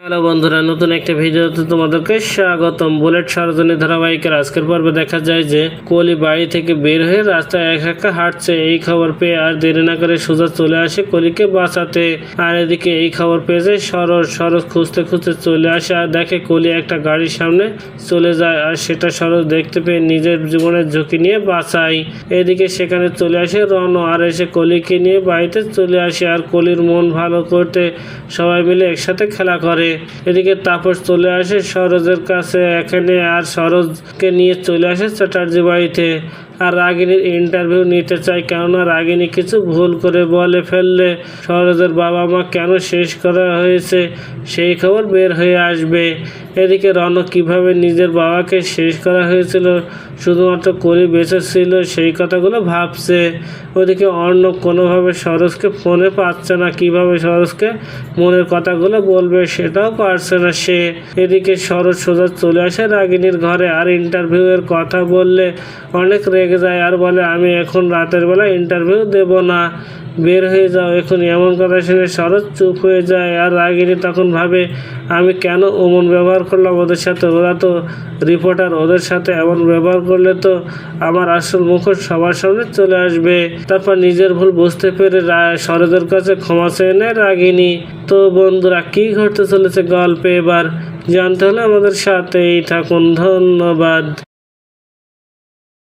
Hello বন্ধুরা, নতুন একটা ভিডিওতে তোমাদেরকে স্বাগতম। বুলেট সরজনী ধারাবাহিকের আজকের পর্বে দেখা যায় যে কলি বাড়ি থেকে বের হয়ে রাস্তায় এক একা হাঁটছে। এই খবর পেয়ে আর দেরি না করে সোজা চলে আসে কলিকে বাঁচাতে। আর এদিকে এই খবর পেয়ে যায় সরস সরস খুঁজতে খুঁজতে চলে আসে আর দেখে কলি একটা গাড়ির সামনে চলে যায় আর সেটা সরস দেখতে পেয়ে নিজের জীবনের ঝুঁকি নিয়ে বাঁচায়। এদিকে সেখানে চলে আসে রণ আর এসে কলিকে নিয়ে বাড়িতে চলে আসে আর কলির মন ভালো করতে সবাই মিলে একসাথে খেলা করে। এদিকে তাপস চলে আসে, সরোজের কাছে। এখানে আর সরোজকে নিয়ে চলে আসে চ্যাটার্জি বাড়িতে। আর রাগিনীর ইন্টারভিউ নিতে চায়, কেননা রাগিনী কিছু ভুল করে বলে ফেললে সরোজের বাবা মা কেন শেষ করা হয়েছে সেই খবর বের হয়ে আসবে। এদিকে রনক কীভাবে নিজের বাবাকে শেষ করা হয়েছিল, শুধুমাত্র কলি বেঁচে ছিল সেই কথাগুলো ভাবছে। ওদিকে অন্য কোনোভাবে সরোজকে ফোনে পাচ্ছে না, কীভাবে সরোজকে মনের কথাগুলো বলবে সেটাও পারছে না। সে এদিকে সরোজ সোজা চলে আসে। রাগিনীর ঘরে আর ইন্টারভিউ এর কথা বললে অনেক রেগে যায় আর বলে, আমি এখন রাতের বেলা ইন্টারভিউ দেব না। বের হয়ে যাও এখন এমন কথা শুনে শরৎ চুপ হয়ে যায় আর রাগিনী তখন ভাবে, আমি কেন অমন ব্যবহার করলাম ওদের সাথে? ওরা তো রিপোর্টার ওদের সাথে এমন ব্যবহার করলে তো আমার আসল মুখোশ সবার সামনে চলে আসবে। তারপর নিজের ভুল বুঝতে পেরে শরতের কাছে ক্ষমা চেয়ে নেয় রাগিনী। তো বন্ধুরা, কি ঘটতে চলেছে গল্পে এবার জানতে হলে আমাদের সাথেই থাকুন। ধন্যবাদ।